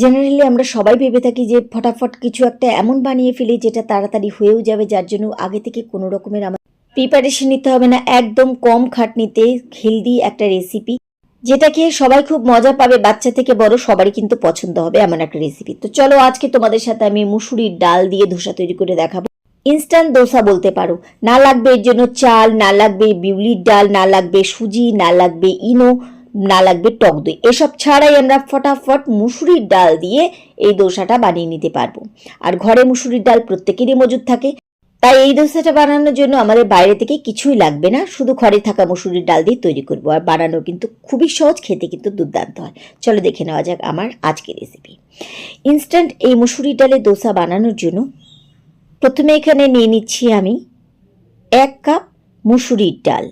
Generally আমরা সবাই ভেবে থাকি যে ফটাফট কিছু একটা এমন বানিয়ে ফেলি যেটা তাড়াতাড়ি হয়েও যাবে, যার জন্য আগে থেকে কোনো রকমের আমার প্রিপারেশন নিতে হবে না। একদম কম খাটনিতে হেলদি একটা রেসিপি যেটা খেয়ে সবাই খুব মজা পাবে, বাচ্চা থেকে বড় সবারই কিন্তু পছন্দ হবে এমন একটা রেসিপি তো চলো আজকে তোমাদের সাথে আমি মুসুরির ডাল দিয়ে ধোসা তৈরি করে দেখাবো। ইনস্ট্যান্ট দোসা বলতে পারো। না লাগবে এর জন্য চাল, না লাগবে বিউলির ডাল, না লাগবে সুজি, না লাগবে ইনো। না লাগবে টক দই। এসব ছাড়াই আমরা ফটাফট মুসুরির ডাল দিয়ে এই দোসাটা বানিয়ে নিতে পারব। আর ঘরে মুসুরির ডাল প্রত্যেকেরই মজুদ থাকে। তাই এই দোসাটা বানানোর জন্য আমাদের বাইরে থেকে কিছুই লাগবে না। শুধু ঘরে থাকা মুসুরির ডাল দিয়ে তৈরি করব। আর বানানো কিন্তু খুবই সহজ, খেতে কিন্তু দুর্দান্ত হয়। চলো দেখে নেওয়া যাক আমার আজকের রেসিপি ইনস্ট্যান্ট এই মুসুরির ডালের দোসা বানানোর জন্য প্রথমে এখানে নিয়ে নিচ্ছি আমি এক কাপ মুসুরির ডাল।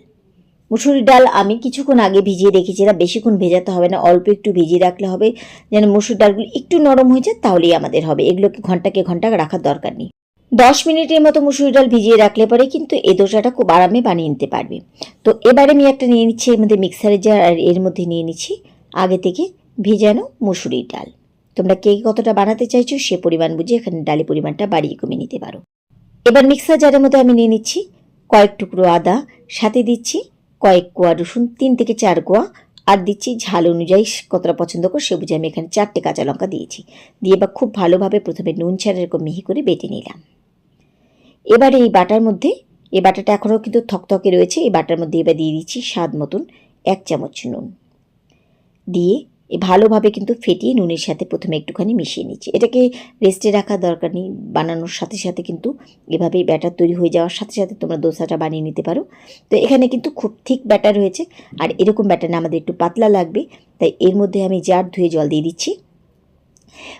মুসুরির ডাল আমি কিছুক্ষণ আগে ভিজিয়ে রেখেছিলাম বেশিক্ষণ ভেজাতে হবে না, অল্প একটু ভিজিয়ে রাখলে হবে। যেন মুসুর ডালগুলো একটু নরম হয়ে যায় তাহলেই আমাদের হবে। এগুলোকে ঘন্টাকে ঘণ্টা রাখার দরকার নেই। দশ মিনিটের মতো মুসুরি ডাল ভিজিয়ে রাখলে পরে কিন্তু এ দোসাটা খুব আরামে বানিয়ে নিতে পারবে। তো এবারে আমি একটা নিয়ে নিচ্ছি, এর মধ্যে মিক্সারের জার আর এর মধ্যে নিয়ে নিচ্ছি। আগে থেকে ভেজানো মুসুরির ডাল। তোমরা কে কতটা বানাতে চাইছো সে পরিমাণ বুঝে এখানে ডালের পরিমাণটা বাড়িয়ে কমিয়ে নিতে পারো। এবার মিক্সার জারের মধ্যে আমি নিয়ে নিচ্ছি কয়েক টুকরো আদা, সাথে দিচ্ছি কয়েক কোয়া রসুন, তিন থেকে চার কোয়া আর দিচ্ছি ঝাল অনুযায়ী কতটা পছন্দ কর সে বুঝে আমি এখানে চারটে কাঁচা লঙ্কা দিয়েছি। দিয়ে বা খুব ভালোভাবে প্রথমে নুন ছাড়া এরকম মিহি করে বেটে নিলাম। এবারে এই বাটার মধ্যে, এই বাটাটা এখনও কিন্তু থকথকে রয়েছে, এই বাটার মধ্যে এবার দিয়ে দিচ্ছি স্বাদ মতন এক চামচ নুন। দিয়ে ভালোভাবে কিন্তু ফেটিয়ে নুনের সাথে প্রথমে একটুখানি মিশিয়ে নিচ্ছি। এটাকে রেস্টে রাখার দরকার নেই, বানানোর সাথে সাথে কিন্তু এভাবেই ব্যাটার তৈরি হয়ে যাওয়ার সাথে সাথে তোমরা দোসাটা বানিয়ে নিতে পারো। তো এখানে কিন্তু খুব ঠিক ব্যাটার হয়েছে আর এরকম ব্যাটার আমাদের একটু পাতলা লাগবে, তাই এর মধ্যে আমি জার ধুয়ে জল দিয়ে দিচ্ছি।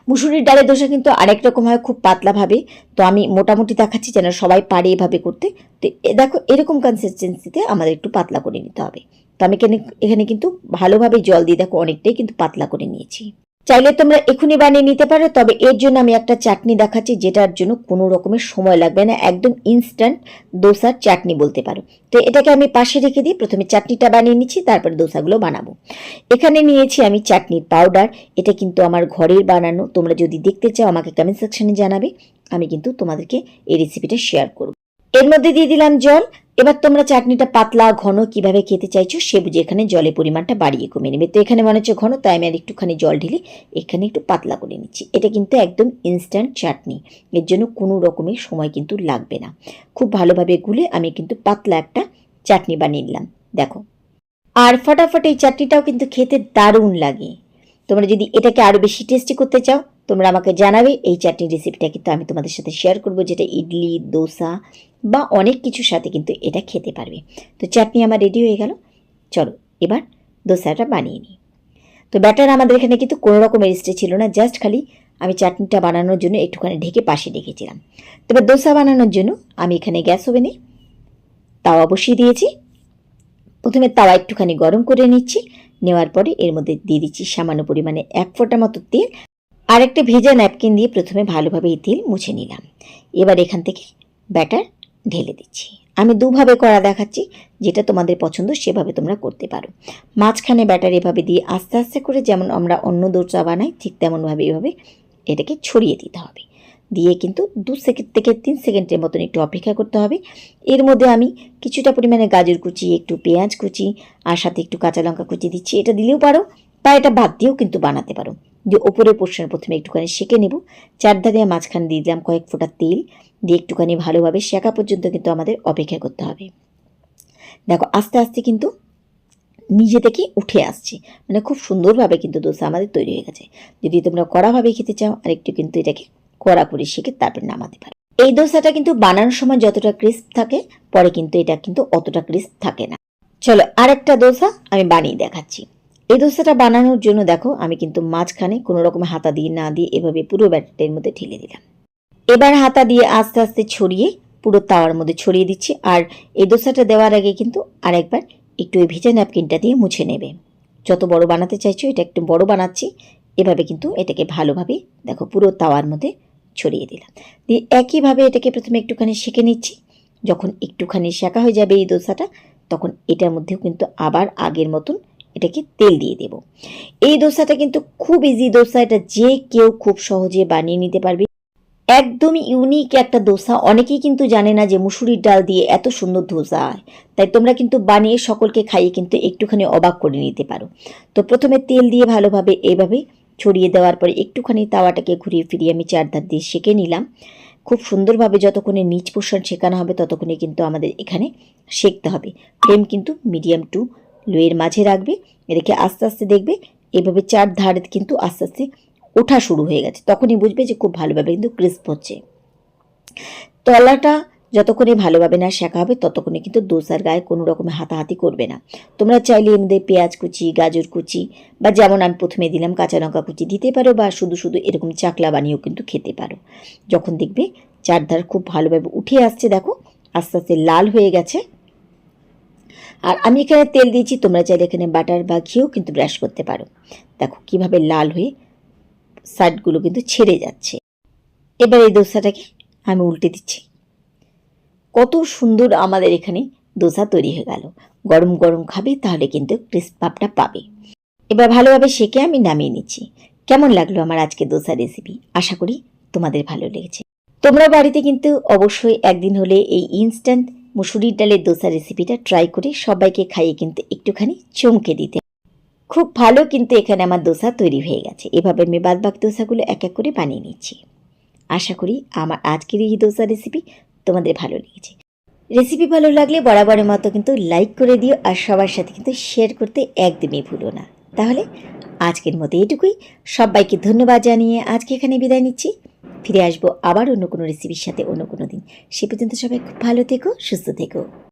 মুসুরির ডালের দোসা কিন্তু আরেক রকম হয়, খুব পাতলাভাবে। তো আমি মোটামুটি দেখাচ্ছি যেন সবাই পারে এভাবে করতে। তো দেখো, এরকম কনসিস্টেন্সিতে আমাদের একটু পাতলা করে নিতে হবে। তো আমি এখানে কিন্তু ভালোভাবে জল দিয়ে দেখো অনেকটাই কিন্তু পাতলা করে নিয়েছি। চাইলে তোমরা এখনই বানিয়ে নিতে পারো, তবে এর জন্য আমি একটা চাটনি দেখাচ্ছি, যেটার জন্য কোনো রকমের সময় লাগবে না, একদম ইনস্ট্যান্ট দোসার চাটনি বলতে পারো। তো এটাকে আমি পাশে রেখে দিই প্রথমে চাটনিটা বানিয়ে নিচ্ছি, তারপরে দোসাগুলো বানাবো। এখানে নিয়েছি আমি চাটনির পাউডার এটা কিন্তু আমার ঘরের বানানো, তোমরা যদি দেখতে চাও আমাকে কমেন্ট সেকশনে জানাবে, আমি কিন্তু তোমাদেরকে এই রেসিপিটা শেয়ার করব। এর মধ্যে দিয়ে দিলাম জল এবার তোমরা চাটনিটা পাতলা, ঘন কীভাবে খেতে চাইছো সে বুঝে এখানে জলের পরিমাণটা বাড়িয়ে কমিয়ে নেবে। তো এখানে মনে হচ্ছে ঘন, তাই আমি আর একটুখানি জল ঢেলে এখানে একটু পাতলা করে নিচ্ছি। এটা কিন্তু একদম ইনস্ট্যান্ট চাটনি। এর জন্য কোনো রকমের সময় কিন্তু লাগবে না। খুব ভালোভাবে গুলে আমি কিন্তু পাতলা একটা চাটনি বানিয়ে নিলাম। দেখো। আর ফটাফট এই চাটনিটাও কিন্তু খেতে দারুণ লাগে। তোমরা যদি এটাকে আরও বেশি টেস্টি করতে চাও তোমরা আমাকে জানাবে, এই চাটনির রেসিপিটা কিন্তু আমি তোমাদের সাথে শেয়ার করব, যেটা ইডলি, দোসা বা অনেক কিছুর সাথে কিন্তু এটা খেতে পারবে। তো চাটনি আমার রেডি হয়ে গেল। চলো, এবার দোসাটা বানিয়ে নিই। তো ব্যাটার আমাদের এখানে কিন্তু কোনো রকমের রেস্টে ছিল না জাস্ট খালি আমি চাটনিটা বানানোর জন্য একটুখানি ঢেকে পাশে রেখেছিলাম। তবে দোসা বানানোর জন্য আমি এখানে গ্যাস ওভেনে তাওয়া বসিয়ে দিয়েছি। প্রথমে তাওয়া একটুখানি গরম করে নিচ্ছি, নেওয়ার পরে এর মধ্যে দিয়ে দিচ্ছি সামান্য পরিমাণে এক ফোঁটা মতো তেল। আর একটা ভেজা ন্যাপকিন দিয়ে প্রথমে ভালোভাবে এই তেল মুছে নিলাম। এবার এখান থেকে ব্যাটার ঢেলে দিচ্ছি। আমি দুভাবে করা দেখাচ্ছি, যেটা তোমাদের পছন্দ সেভাবে তোমরা করতে পারো। মাঝখানে ব্যাটার এভাবে দিয়ে আস্তে আস্তে করে যেমন আমরা অন্য দোচা বানাই, ঠিক তেমনভাবে এভাবে এটাকে ছড়িয়ে দিতে হবে। দিয়ে কিন্তু দু সেকেন্ড থেকে তিন সেকেন্ডের মতন একটু অপেক্ষা করতে হবে। এর মধ্যে আমি কিছুটা পরিমাণে গাজর কুচি, একটু পেঁয়াজ কুচি, আর সাথে একটু কাঁচা লঙ্কা কুচি দিচ্ছি। এটা দিলেও পারো, বা এটা বাদ দিয়েও কিন্তু বানাতে পারো। যে ওপরের পোর্শন প্রথমে একটুখানি সেঁকে নেব। চারধারে মাঝখানে দিয়ে দিলাম কয়েক ফোঁটা তেল। দিয়ে একটুখানি ভালোভাবে শেখা পর্যন্ত কিন্তু আমাদের অপেক্ষা করতে হবে। দেখো, আস্তে আস্তে কিন্তু নিজে থেকে উঠে আসছে। মানে খুব সুন্দরভাবে কিন্তু দোসা আমাদের তৈরি হয়ে গেছে। যদি তোমরা কড়াভাবে খেতে চাও আর একটু কিন্তু এটাকে কড়া করে শিখে তারপর নামাতে পারো। এই দোসাটা কিন্তু বানানোর সময় যতটা ক্রিস্প থাকে, পরে কিন্তু এটা কিন্তু অতটা ক্রিস্প থাকে না। চলো আরেকটা দোসা আমি বানিয়ে দেখাচ্ছি। এই দোসাটা বানানোর জন্য দেখো, আমি কিন্তু মাঝখানে কোনো রকম হাতা দিয়ে, না দিয়ে এভাবে পুরো ব্যাটারটার মধ্যে ঢেলে দিলাম। এবার হাতা দিয়ে আস্তে আস্তে ছড়িয়ে পুরো তাওয়ার মধ্যে ছড়িয়ে দিচ্ছি আর এই দোসাটা দেওয়ার আগে কিন্তু আরেকবার একটু ওই ভেজা ন্যাপকিনটা দিয়ে মুছে নেবে। যত বড় বানাতে চাইছো এটা একটু বড় বানাচ্ছি। এভাবে কিন্তু এটাকে ভালোভাবে দেখো পুরো তাওয়ার মধ্যে ছড়িয়ে দিলাম। দিয়ে একইভাবে এটাকে প্রথমে একটুখানি সেঁকে নিচ্ছি। যখন একটুখানি শেখা হয়ে যাবে এই দোসাটা, তখন এটার মধ্যেও কিন্তু আবার আগের মতন এটাকে তেল দিয়ে দেব। এই দোসাটা কিন্তু খুব ইজি দোসা, এটা যে কেউ খুব সহজে বানিয়ে নিতে পারবে। একদমই ইউনিক একটা দোসা, অনেকেই কিন্তু জানে না যে মুসুরির ডাল দিয়ে এত সুন্দর দোসা হয়। তাই তোমরা কিন্তু বানিয়ে সকলকে খাইয়ে কিন্তু একটুখানি অবাক করে নিতে পারো। তো প্রথমে তেল দিয়ে ভালোভাবে এইভাবে ছড়িয়ে দেওয়ার পরে একটুখানি তাওয়াটাকে ঘুরিয়ে ফিরিয়ে আমি চারধার দিয়ে সেঁকে নিলাম। খুব সুন্দরভাবে যতক্ষণে নিচ পোষণ শেখানো হবে, ততক্ষণে কিন্তু আমাদের এখানে শেখতে হবে। ফ্লেম কিন্তু মিডিয়াম টু লোয়ের মাঝে রাখবে রেখে আস্তে আস্তে দেখবে, এভাবে চার ধারে কিন্তু আস্তে আস্তে ওঠা শুরু হয়ে গেছে। তখনই বুঝবে যে খুব ভালোভাবে কিন্তু ক্রিস্প হচ্ছে। তলাটা যতক্ষণে ভালোভাবে না শেখা হবে, ততক্ষণে কিন্তু দোসার গায়ে কোনো রকমের হাতাহাতি করবে না। তোমরা চাইলে এর মধ্যে পেঁয়াজ কুচি, গাজর কুচি, বা যেমন আমি প্রথমে দিলাম কাঁচা লঙ্কা কুচি দিতে পারো, বা শুধু শুধু এরকম চাকলা বানিয়েও কিন্তু খেতে পারো। যখন দেখবে চারধার খুব ভালোভাবে উঠে আসছে, দেখো, আস্তে আস্তে লাল হয়ে গেছে। আর আমি এখানে তেল দিয়েছি, তোমরা চাইলে এখানে বাটার বা ঘিও কিন্তু ব্রাশ করতে পারো। দেখো কীভাবে লাল হয়ে সাইডগুলো কিন্তু ছেড়ে যাচ্ছে। এবার এই দোসাটাকে আমি উল্টে দিচ্ছি। কত সুন্দর আমাদের এখানে দোসা তৈরি হয়ে গেল। গরম গরম খাবে, তাহলে কিন্তু ক্রিস্প ভাবটা পাবে। এবার ভালোভাবে সেকে আমি নামিয়ে নিচ্ছি। কেমন লাগল আমার আজকে দোসা রেসিপি আশা করি তোমাদের ভালো লেগেছে। তোমরা বাড়িতে কিন্তু অবশ্যই একদিন হলে এই ইনস্ট্যান্ট মুসুরির ডালের দোসা রেসিপিটা ট্রাই করে সবাইকে খাইয়ে কিন্তু একটুখানি চমকে দিতে। খুব ভালো কিন্তু এখানে আমার দোসা তৈরি হয়ে গেছে। এভাবে আমি বাদবাক দোসাগুলো এক এক করে বানিয়ে নিচ্ছি। আশা করি আমার আজকের এই দোসা রেসিপি তোমাদের ভালো লেগেছে। রেসিপি ভালো লাগলে বরাবরের মতো কিন্তু লাইক করে দিও আর সবার সাথে কিন্তু শেয়ার করতে একদমই ভুলো না। তাহলে আজকের মতো এটুকুই। সবাইকে ধন্যবাদ জানিয়ে আজকে এখানে বিদায় নিচ্ছি। ফিরে আসব আবার অন্য কোনো রেসিপির সাথে, অন্য কোনো সে পর্যন্ত সবাই খুব ভালো থেকো সুস্থ থেকো।